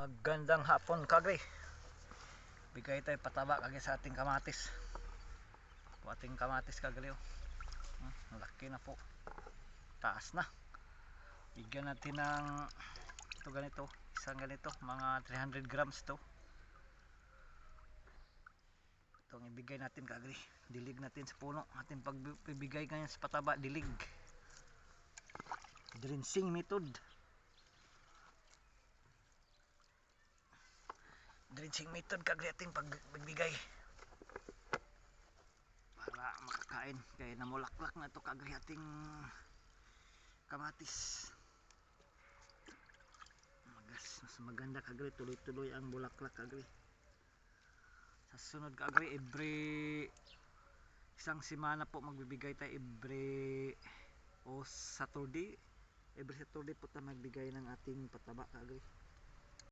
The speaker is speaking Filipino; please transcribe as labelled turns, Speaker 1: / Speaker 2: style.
Speaker 1: Magandang hapon kagri. Bigay tayo pataba kagri sa ating kamatis. Po ating kamatis kagri oh. Hmm, Laki na po. Taas na. Bigyan natin ng ito ganito, isang ganito, mga 300 grams to. Itong ibigay natin kagri. Dilig natin sa puno. Ating pagbibigay ngayon sa pataba, dilig. Drenching method. Drenching method kagri ating pagbigay para makakain. Kaya namulaklak na to kagri ating kamatis. Magas. Mas maganda kagri tuloy tuloy ang bulaklak kagri sa sunod kagri every isang simana po magbibigay tayo every o Saturday. Every Saturday po tayo magbigay ng ating pataba kagri